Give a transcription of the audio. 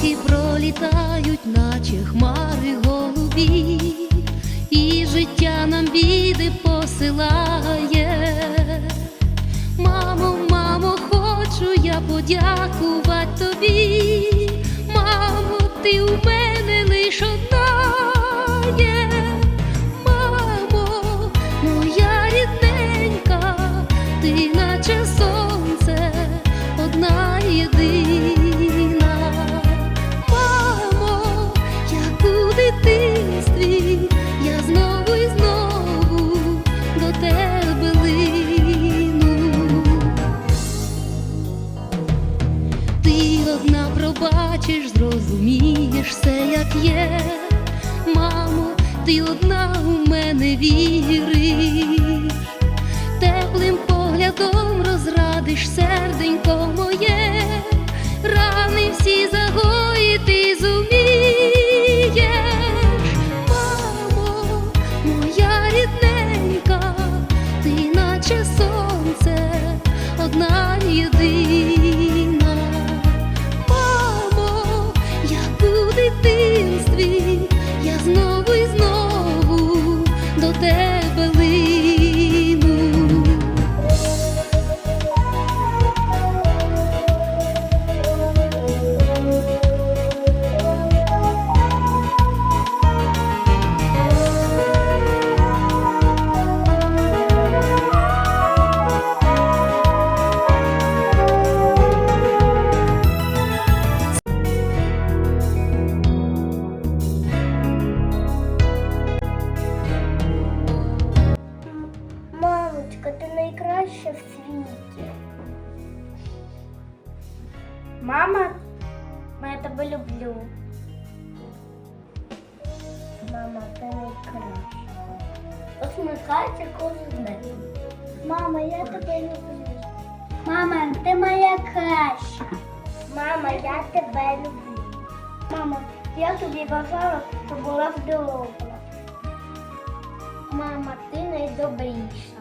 роки пролітають, наче хмари голубі, і життя нам біди посилає. Мамо, мамо, хочу я подякувати тобі. Мамо, ти у мене лиш одна є. Мамо, моя рідненька, ти наче сонце, одна єдина. Ти одна пробачиш, зрозумієш все, як є. Мамо, ти одна у мене віриш, теплим поглядом розрадиш серденько моє, рани всі загоїти зумієш. Мамо, моя рідненька, ти наче сонце, одна єдина. there Мама, я тебе люблю. Мама, ти найкраща. Посміхайся кожен день. Мама, я тебе люблю. Мама, ти моя краща. Мама, я тебе люблю. Мама, я тобі бажала, щоб була здорова. Мама, ти найдобріша.